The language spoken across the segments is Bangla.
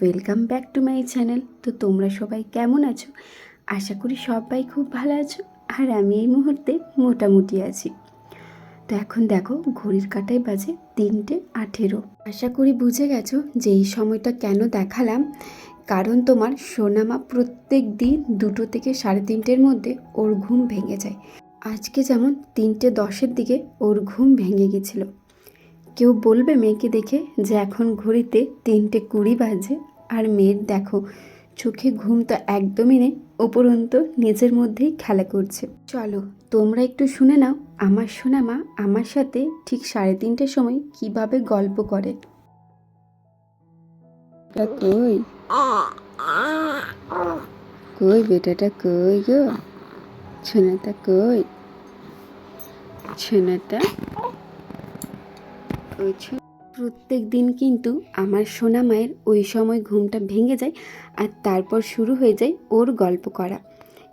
Welcome back to my channel তো তোমরা সবাই কেমন আছো? আশা করি সবাই খুব ভালো আছো, আর আমি এই মুহূর্তে মোটামুটি আছি। তো এখন দেখো, ঘড়ির কাটায় বাজে তিনটে আঠেরো। আশা করি বুঝে গেছো যে এই সময়টা কেন দেখালাম। কারণ তোমার সোনামা প্রত্যেক দিন দুটো থেকে সাড়ে তিনটের মধ্যে ওর ঘুম ভেঙে যায়। আজকে যেমন তিনটে দশের দিকে ওর ঘুম ভেঙে গেছিল। কেউ বলবে মেয়েকে দেখে যে এখন ঘড়িতে তিনটে কুড়ি বাজে আর মেয়ের দেখো, চোখে ঘুম তো একদমই নেই, উপরন্ত নিজের মধ্যেই খেলা করছে। চলো, তোমরা একটু শুনে নাও, আমার শোনা মা আমার সাথে ঠিক সাড়ে তিনটের সময় কীভাবে গল্প করে। কই? কই বেটাটা কই গো? ছোনাটা কই? ছোনাটা প্রত্যেক দিন কিন্তু আমার সোনা মায়ের ওই সময় ঘুমটা ভেঙে যায় আর তারপর শুরু হয়ে যায় ওর গল্প করা।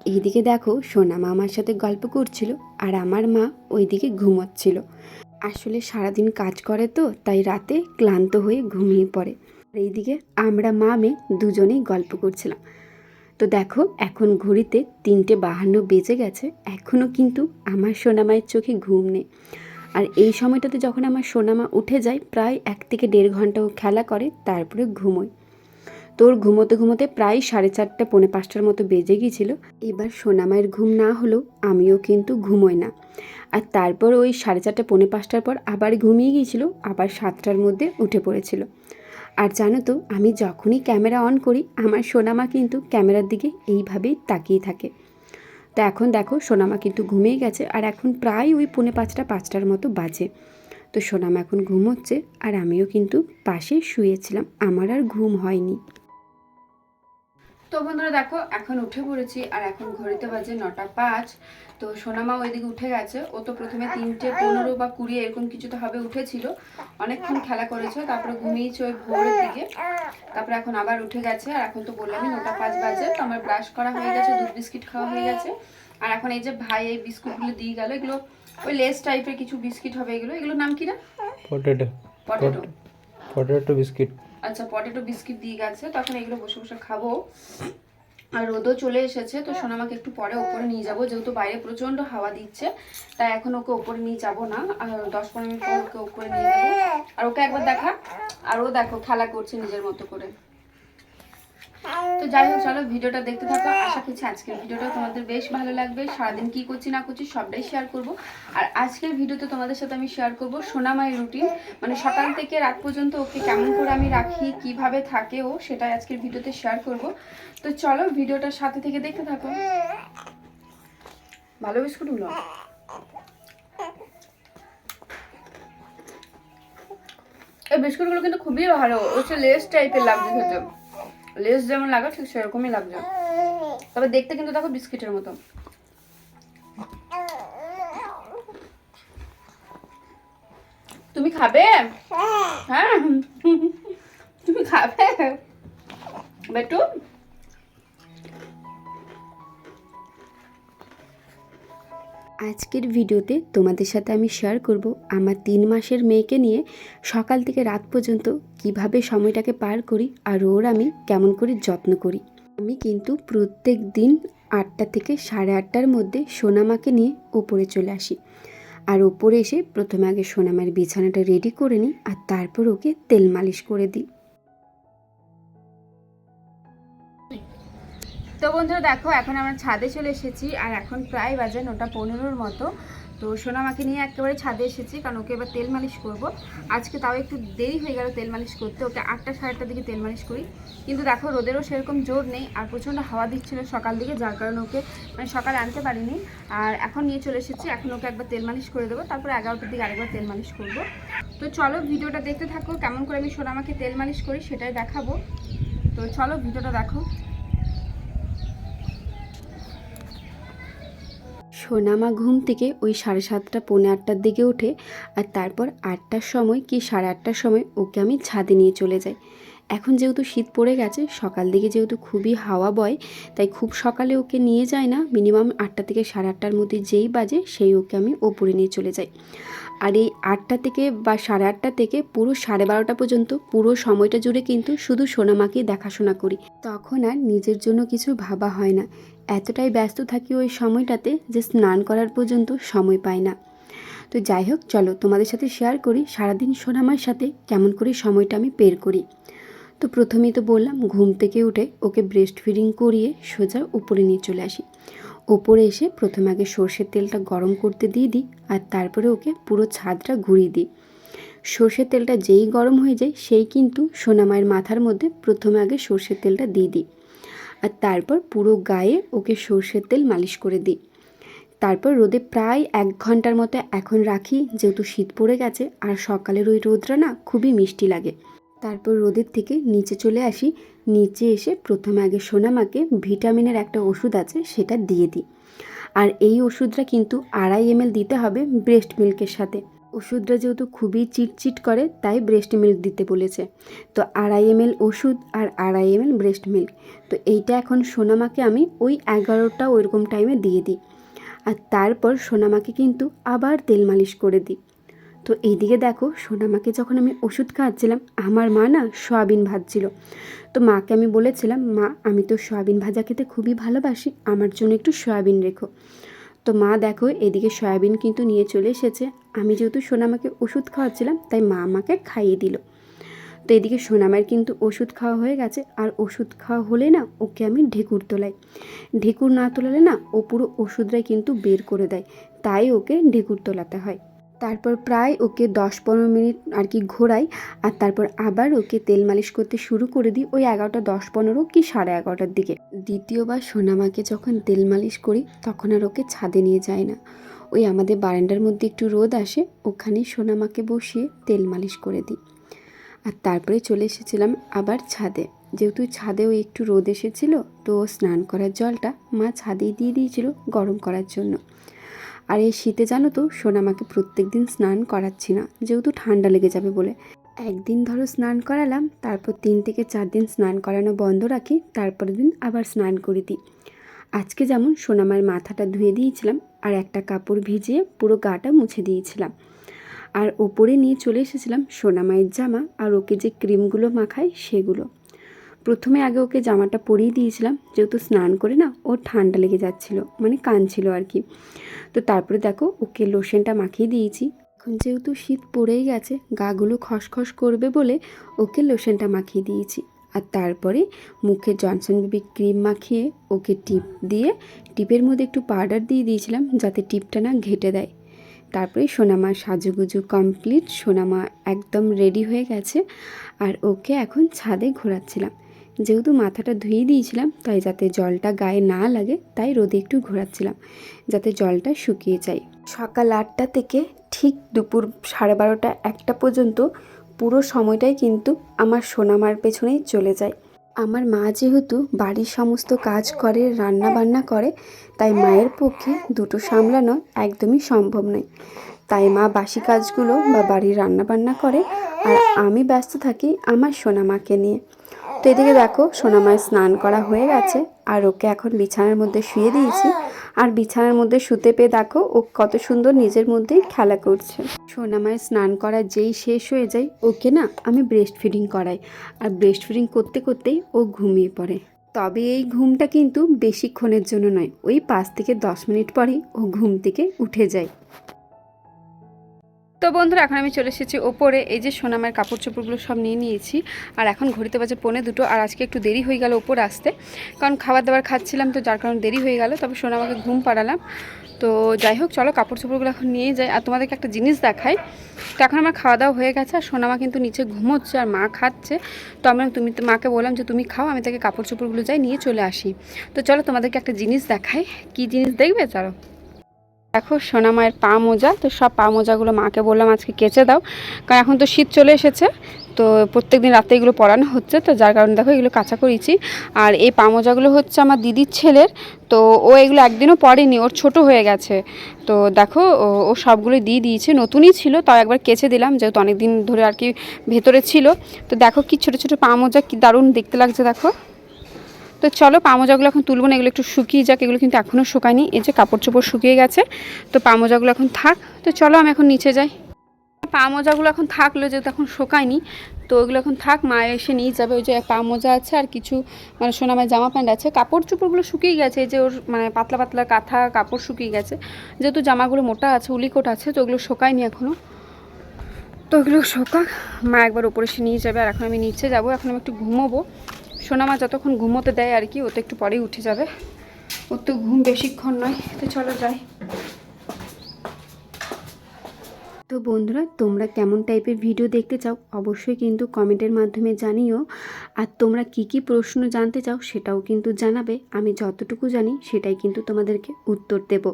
এইদিকে দেখো সোনা মা আমার সাথে গল্প করছিল আর আমার মা ওইদিকে ঘুমোচ্ছিল। আসলে সারাদিন কাজ করে তো, তাই রাতে ক্লান্ত হয়ে ঘুমিয়ে পড়ে। আর এইদিকে আমরা মা মেয়ে দুজনেই গল্প করছিলাম। তো দেখো এখন ঘড়িতে তিনটে বাহান্ন বেজে গেছে এখনও কিন্তু আমার সোনা মায়ের চোখে ঘুম নেই। আর এই সময়টাতে যখন আমার সোনামা উঠে যায়, প্রায় এক থেকে দেড় ঘণ্টা ও খেলা করে, তারপরে ঘুমোয় তোর ঘুমোতে ঘুমোতে প্রায় সাড়ে চারটা, পৌনে পাঁচটার মতো বেজে গিয়েছিল। এবার সোনামায়ের ঘুম না হলেও আমিও কিন্তু ঘুমোই না। আর তারপর ওই সাড়ে চারটা, পৌনে পাঁচটার পর আবার ঘুমিয়ে গিয়েছিল, আবার সাতটার মধ্যে উঠে পড়েছিল। আর জানো তো, আমি যখনই ক্যামেরা অন করি, আমার সোনামা কিন্তু ক্যামেরার দিকে এইভাবেই তাকিয়ে থাকে। তো এখন দেখো, সোনামা কিন্তু ঘুমিয়ে গেছে আর এখন প্রায় ওই পৌনে পাঁচটা, পাঁচটার মতো বাজে। তো সোনামা এখন ঘুমোচ্ছে আর আমিও কিন্তু পাশে শুয়েছিলাম। আমার আর ঘুম হয়নি। তো বন্ধুরা দেখো এখন উঠে পড়েছি আর এখন ঘড়িতে বাজে নটা পাঁচ। তো সোনামা ওইদিকে উঠে গেছে। ও তো প্রথমে তিনটে পনেরো বা কুড়ি এরকম কিছু তো হবে উঠেছিল। অনেকক্ষণ খেলা করেছে তারপরে ঘুমিয়েছে ওই ভোরের দিকে। তারপরে এখন আবার উঠে গেছে। আর এখন তো বললামই নটা পাঁচ বাজে তো আমার ব্রাশ করা হয়ে গেছে দুধ বিস্কিট খাওয়া হয়ে গেছে। আর এখন এই যে ভাই এই বিস্কুটগুলো দিয়ে গেল এগুলো ওই লেস টাইপের কিছু বিস্কিট হবে এগুলো। এগুলোর নাম কি না? Potato potato potato biscuit. আচ্ছা পটেটো বিস্কিট দিয়ে গেছে তখন এগুলো বসে বসে খাব। আর রোদও চলে এসেছে তো সোনামাকে একটু পরে ওপরে নিয়ে যাব যেহেতু বাইরে প্রচণ্ড হাওয়া দিচ্ছে তাই এখন ওকে ওপরে নিয়ে যাব না। আর দশ পনেরো মিনিট পর ওকে ওপরে নিয়ে যাব। আর ওকে একবার দেখা আর ও দেখো খেলা করছে নিজের মতো করে। তো যাই হোক, চলো ভিডিওটা দেখতে থাকো। আশা করছি আজকের ভিডিওটা তোমাদের বেশ ভালো লাগবে। সারাদিন কি করছি না করছি সবটাই শেয়ার করব। আর আজকের ভিডিওতে তোমাদের সাথে আমি শেয়ার করব সোনামায়ের রুটিন মানে সকাল থেকে রাত পর্যন্ত ওকে কেমন করে আমি রাখি, কীভাবে থাকে ও, সেটাই আজকের ভিডিওতে শেয়ার করব। তো চলো ভিডিওটার সাথে থেকে দেখতে থাকো। ভালো বিস্কুটগুলো এই বিস্কুটগুলো কিন্তু খুবই ভালো। হচ্ছে লেস টাইপের লাগছে খেতে। লেস যেমন লাগা ঠিক সেরকমই লাগছে তবে দেখতে কিন্তু দেখো বিস্কিটের মতো। তুমি খাবে? হ্যাঁ। তুমি খাবে? বেটু? আজকের ভিডিওতে তোমাদের সাথে আমি শেয়ার করব আমার তিন মাসের মেয়েকে নিয়ে সকাল থেকে রাত পর্যন্ত কীভাবে সময়টাকে পার করি আর ওর আমি কেমন করে যত্ন করি। আমি কিন্তু প্রত্যেক দিন আটটা থেকে সাড়ে আটটার মধ্যে সোনামাকে নিয়ে ওপরে চলে আসি। আর ওপরে এসে প্রথমে আগে সোনামার বিছানাটা রেডি করে নিই আর তারপর ওকে তেল মালিশ করে দিই। তো বন্ধুরা দেখো, এখন আমরা ছাদে চলে এসেছি, আর এখন প্রায় বাজে নটা পনেরোর মতো। তো সোনামাকে নিয়ে একেবারে ছাদে এসেছি, কারণ ওকে এবার তেল মালিশ করব। আজকে তাও একটু দেরি হয়ে গেল তেল মালিশ করতে, ওকে আটটা সাড়ে আটটার দিকে তেল মালিশ করি। কিন্তু দেখো, রোদেরও সেরকম জোর নেই, আর প্রচণ্ড হাওয়া দিচ্ছিল সকাল দিকে, যার কারণে ওকে মানে সকালে আনতে পারিনি। আর এখন নিয়ে চলে এসেছি, এখন ওকে একবার তেল মালিশ করে দেবো, তারপরে এগারোটার দিকে আরেকবার তেল মালিশ করব। তো চলো ভিডিওটা দেখতে থাকো, কেমন করে আমি সোনামাকে তেল মালিশ করি সেটাই দেখাবো। তো চলো ভিডিওটা দেখো। সোনামা ঘুম থেকে ওই সাড়ে সাতটা, পৌনে আটটার দিকে ওঠে আর তারপর আটটার সময় কি সাড়ে আটটার সময় ওকে আমি ছাদে নিয়ে চলে যাই। এখন যেহেতু শীত পড়ে গেছে, সকাল দিকে যেহেতু খুবই হাওয়া বয়, তাই খুব সকালে ওকে নিয়ে যায় না, মিনিমাম আটটা থেকে সাড়ে আটটার মধ্যে যেই বাজে সেই ওকে আমি ওপরে নিয়ে চলে যাই। আর এই আটটা থেকে বা সাড়ে আটটা থেকে পুরো সাড়ে বারোটা পর্যন্ত পুরো সময়টা জুড়ে কিন্তু শুধু সোনামাকেই দেখাশোনা করি। তখন আর নিজের জন্য কিছু ভাবা হয় না। এতটাই ব্যস্ত থাকি ওই সময়টাতে যে স্নান করার পর্যন্ত সময় পাই না। তো যাই হোক, চলো তোমাদের সাথে শেয়ার করি সারাদিন সোনামার সাথে কেমন করে সময়টা আমি বের করি। তো প্রথমেই তো বললাম, ঘুম থেকে উঠে ওকে ব্রেস্ট ফিডিং করিয়ে সোজা উপরে নিয়ে চলে আসি। ওপরে এসে প্রথমে আগে সর্ষের তেলটা গরম করতে দিয়ে দিই আর তারপরে ওকে পুরো ছাদটা ঘুরিয়ে দিই। সর্ষের তেলটা যেই গরম হয়ে যায়, সেই কিন্তু সোনামায়ের মাথার মধ্যে প্রথমে আগে সর্ষের তেলটা দিয়ে দিই। আর তারপর পুরো গায়ে ওকে সর্ষের তেল মালিশ করে দিই। তারপর রোদে প্রায় এক ঘণ্টার মতো এখন রাখি, যেহেতু শীত পড়ে গেছে আর সকালের ওই রোদটা না খুবই মিষ্টি লাগে। তারপর রোদের থেকে নিচে চলে আসি, নিচে এসে প্রথমে আগে সোনামাকে ভিটামিনের একটা ওষুধ আছে সেটা দিয়ে দিই। আর এই ওষুধটা কিন্তু আড়াই এমএল দিতে হবে ব্রেস্ট মিল্কের সাথে। ওষুধটা যেহেতু খুবই চিটচিট করে, তাই ব্রেস্ট মিল্ক দিতে বলেছে। তো আড়াই এমএল ওষুধ আর আড়াই এমএল ব্রেস্ট মিল্ক তো এইটা এখন সোনামাকে আমি ওই এগারোটা ওইরকম টাইমে দিয়ে দিই। আর তারপর সোনামাকে কিন্তু আবার তেল মালিশ করে দিই। তো এইদিকে দেখো, সোনামাকে যখন আমি ওষুধ খাওয়াচ্ছিলাম, আমার মা না সয়াবিন ভাজছিল। তো মাকে আমি বলেছিলাম, মা, আমি তো সয়াবিন ভাজা খেতে খুবই ভালোবাসি, আমার জন্য একটু সয়াবিন রেখো। তো মা দেখো, এদিকে সয়াবিন কিন্তু নিয়ে চলে এসেছে। আমি যেহেতু সোনামাকে ওষুধ খাওয়াচ্ছিলাম, তাই মা আমাকে খাইয়ে দিল। তো এদিকে সোনামার কিন্তু ওষুধ খাওয়া হয়ে গেছে, আর ওষুধ খাওয়া হলে না, ওকে আমি ঢেকুর তোলাই। ঢেকুর না তোলালে না, ও পুরো ওষুধটাই কিন্তু বের করে দেয়। তাই ওকে ঢেকুর তোলাতে হয়। তারপর প্রায় ওকে দশ পনেরো মিনিট আর কি ঘোরাই, আর তারপর আবার ওকে তেল মালিশ করতে শুরু করে দিই ওই এগারোটা, দশ পনেরো কি সাড়ে এগারোটার দিকে। দ্বিতীয়বার সোনামাকে যখন তেল মালিশ করি, তখন আর ওকে ছাদে নিয়ে যায় না। ওই আমাদের বারান্দার মধ্যে একটু রোদ আসে ওখানে সোনামাকে বসিয়ে তেল মালিশ করে দিই। আর তারপরে চলে এসেছিলাম আবার ছাদে। যেহেতু ছাদেও একটু রোদ এসেছিল, তো স্নান করার জলটা মা ছাদেই দিয়ে দিয়েছিল গরম করার জন্য। আর এই শীতে জানো তো সোনামাকে প্রত্যেক দিন স্নান করাচ্ছি না, যেহেতু ঠান্ডা লেগে যাবে বলে। একদিন ধরো স্নান করালাম, তারপর তিন থেকে চার দিন স্নান করানো বন্ধ রাখি, তারপরের দিন আবার স্নান করে দিই। আজকে যেমন সোনামার মাথাটা ধুয়ে দিয়েছিলাম, আর একটা কাপড় ভিজিয়ে পুরো গাটা মুছে দিয়েছিলাম। আর ওপরে নিয়ে চলে এসেছিলাম সোনামায়ের জামা, আর ওকে যে ক্রিমগুলো মাখায় সেগুলো। প্রথমে আগে ওকে জামাটা পরিয়ে দিয়েছিলাম, যেহেতু স্নান করে না, ও ঠান্ডা লেগে যাচ্ছিল মানে কাঁদছিল আর কি। তো তারপরে দেখো, ওকে লোশনটা মাখিয়ে দিয়েছি। এখন যেহেতু শীত পড়েই গেছে, গাগুলো খসখস করবে বলে ওকে লোশনটা মাখিয়ে দিয়েছি। আর তারপরে মুখে জনসন বেবি ক্রিম মাখিয়ে ওকে টিপ দিয়ে, টিপের মধ্যে একটু পাউডার দিয়ে দিয়েছিলাম, যাতে টিপটা না ঘেটে দেয়। তারপরে সোনামা সাজুগুজু কমপ্লিট সোনামা একদম রেডি হয়ে গেছে। আর ওকে এখন ছাদে ঘোরাচ্ছিলাম। যেহেতু মাথাটা ধুয়ে দিয়েছিলাম, তাই যাতে জলটা গায়ে না লাগে, তাই রোদে একটু ঘোরাচ্ছিলাম, যাতে জলটা শুকিয়ে যায়। সকাল আটটা থেকে ঠিক দুপুর সাড়ে বারোটা একটা পর্যন্ত পুরো সময়টাই কিন্তু আমার সোনামার পেছনেই চলে যায়। আমার মা যেহেতু বাড়ির সমস্ত কাজ করে, রান্না বান্না করে, তাই মায়ের পক্ষে দুটো সামলানো একদমই সম্ভব নয়। তাই মা বাসি কাজগুলো বা বাড়ির রান্না বান্না করে, আর আমি ব্যস্ত থাকি আমার সোনামাকে নিয়ে। তো এদিকে দেখো, সোনামায় স্নান করা হয়ে গেছে, আর ওকে এখন বিছানার মধ্যে শুয়ে দিয়েছি। আর বিছানার মধ্যে শুতে পেয়ে দেখো, ও কত সুন্দর নিজের মধ্যেই খেলা করছে। সোনামায় স্নান করা যেই শেষ হয়ে যায়, ওকে না আমি ব্রেস্ট ফিডিং করাই। আর ব্রেস্ট ফিডিং করতে করতেই ও ঘুমিয়ে পড়ে। তবে এই ঘুমটা কিন্তু বেশিক্ষণের জন্য নয়, ওই পাঁচ থেকে দশ মিনিট পরেই ও ঘুম থেকে উঠে যায়। তো বন্ধুরা, এখন আমি চলে এসেছি ওপরে। এই যে সোনামার কাপড় চোপড়গুলো সব নিয়ে নিয়েছি। আর এখন ঘড়িতে বাজে পৌনে দুটো, আর আজকে একটু দেরি হয়ে গেল ওপর আসতে। কারণ খাবার দাবার খাচ্ছিলাম তো, যার কারণে দেরি হয়ে গেল। তবে সোনামাকে ঘুম পাড়ালাম। তো যাই হোক, চলো কাপড় চোপড়গুলো এখন নিয়ে যাই। আর তোমাদেরকে একটা জিনিস দেখাই। তো এখন আমার খাওয়া দাওয়া হয়ে গেছে, আর সোনামা কিন্তু নিচে ঘুমোচ্ছে আর মা খাচ্ছে। তো আমরা তুমি তো মাকে বললাম যে তুমি খাও, আমি তাকে কাপড় চোপড়গুলো যাই নিয়ে চলে আসি। তো চলো তোমাদেরকে একটা জিনিস দেখাই। কি জিনিস দেখবে? চলো। দেখো, সোনা মায়ের পা মোজা, তো সব পা মোজাগুলো মাকে বললাম আজকে কেচে দাও। কারণ এখন তো শীত চলে এসেছে, তো প্রত্যেক দিন রাতে এগুলো পরানো হচ্ছে, তো যার কারণে দেখো এগুলো কাঁচা করেছি। আর এই পা মোজাগুলো হচ্ছে আমার দিদির ছেলের, তো ও এগুলো একদিনও পরেনি, ওর ছোট হয়ে গেছে। তো দেখো, ও- ও সবগুলো দিয়ে দিয়েছে, নতুনই ছিল, তাও একবার কেচে দিলাম, যেহেতু অনেক দিন ধরে আর কি ভেতরে ছিল। তো দেখো কি ছোটো ছোটো পা মোজা, কি দারুণ দেখতে লাগছে, দেখো। তো চলো পামোজাগুলো এখন তুলবো না, এগুলো একটু শুকিয়ে যাক, এগুলো কিন্তু এখনও শুকায়নি। এই যে কাপড় চোপড় শুকিয়ে গেছে, তো পামোজাগুলো এখন থাক। তো চলো আমি এখন নিচে যাই। পামোজাগুলো এখন থাকল, যেহেতু এখন শুকায়নি, তো ওইগুলো এখন থাক, মা এসে নিয়ে যাবে। ওই যে পা মোজা আছে আর কিছু মানে সোনামায় জামা প্যান্ট আছে। কাপড় চোপড়গুলো শুকিয়ে গেছে, এই যে ওর মানে পাতলা পাতলা কাঁথা কাপড় শুকিয়ে গেছে। যেহেতু জামাগুলো মোটা আছে, উলিকোট আছে, তো ওগুলো শোকায়নি এখনও তো ওগুলো শোকাক, মা একবার উপরে এসে নিয়ে যাবে, আর এখন আমি নিচে যাব। এখন আমি একটু ঘুমোবো। সোনা মা যতক্ষণ ঘুমোতে দেয় আর কি, ও তো একটু পরেই উঠে যাবে। ওর তো ঘুম বেশিক্ষণ নয়, তো চলো যাই। তো বন্ধুরা, তোমরা কেমন টাইপের ভিডিও দেখতে চাও, অবশ্যই কিন্তু কমেন্টের মাধ্যমে জানিও। আর তোমরা কি কি প্রশ্ন জানতে চাও, সেটাও কিন্তু জানাবে। আমি যতটুকু জানি, সেটাই কিন্তু তোমাদেরকে উত্তর দেব।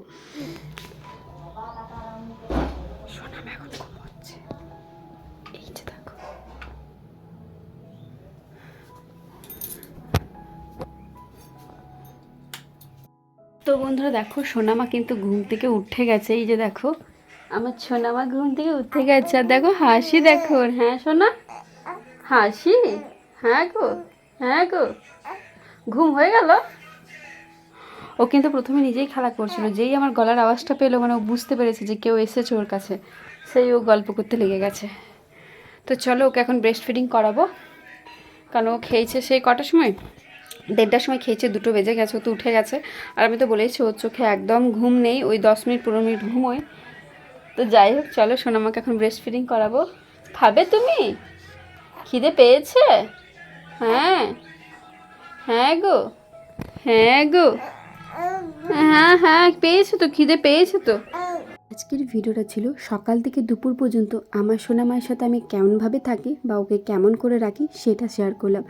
তো বন্ধুরা দেখো, সোনামা কিন্তু ঘুম থেকে উঠে গেছে। এই যে দেখো, আমার সোনামা ঘুম থেকে উঠে গেছে। আর দেখো, হাসি দেখো। হ্যাঁ সোনা? হাসি? হ্যাঁ গো হ্যাঁ গো। ঘুম হয়ে গেল? ও কিন্তু প্রথমে নিজেই খেলা করছিল। যেই আমার গলার আওয়াজটা পেল মানে ও বুঝতে পেরেছে যে কেউ এসেছে ওর কাছে, সেই ও গল্প করতে লেগে গেছে। তো চলো, ওকে এখন ব্রেস্ট ফিডিং করাবো। কারণ ও খেয়েছে সেই কটার সময়? দেড়টার সময় খেয়েছে, দুটো বেজে গেছে তো উঠে গেছে। আর আমি তো বলেইছি, ওর চোখে একদম ঘুম নেই, ওই দশ মিনিট, পনেরো মিনিট ঘুমোয়। তো যাই হোক, চলো সোনামাকে এখন ব্রেস্ট ফিডিং করাবো। খাবে তুমি? খিদে পেয়েছে? হ্যাঁ। হ্যাঁ গো। হ্যাঁ গো। হ্যাঁ হ্যাঁ পেয়েছ তো, খিদে পেয়েছ তো। আজকের ভিডিওটা ছিল সকাল থেকে দুপুর পর্যন্ত। আমার সোনামায়ের সাথে আমি কেমনভাবে থাকি বা ওকে কেমন করে রাখি, সেটা শেয়ার করলাম।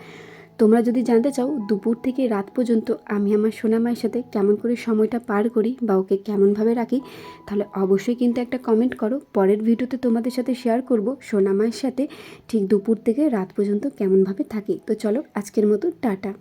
তোমরা যদি জানতে চাও দুপুর থেকে রাত পর্যন্ত আমি আমার সোনামায়ের সাথে কেমন করে সময়টা পার করি বা ওকে কেমনভাবে রাখি, তাহলে অবশ্যই কিন্তু একটা কমেন্ট করো। পরের ভিডিওতে তোমাদের সাথে শেয়ার করব সোনামায়ের সাথে ঠিক দুপুর থেকে রাত পর্যন্ত কেমনভাবে থাকি। তো চলো আজকের মতো, টাটা।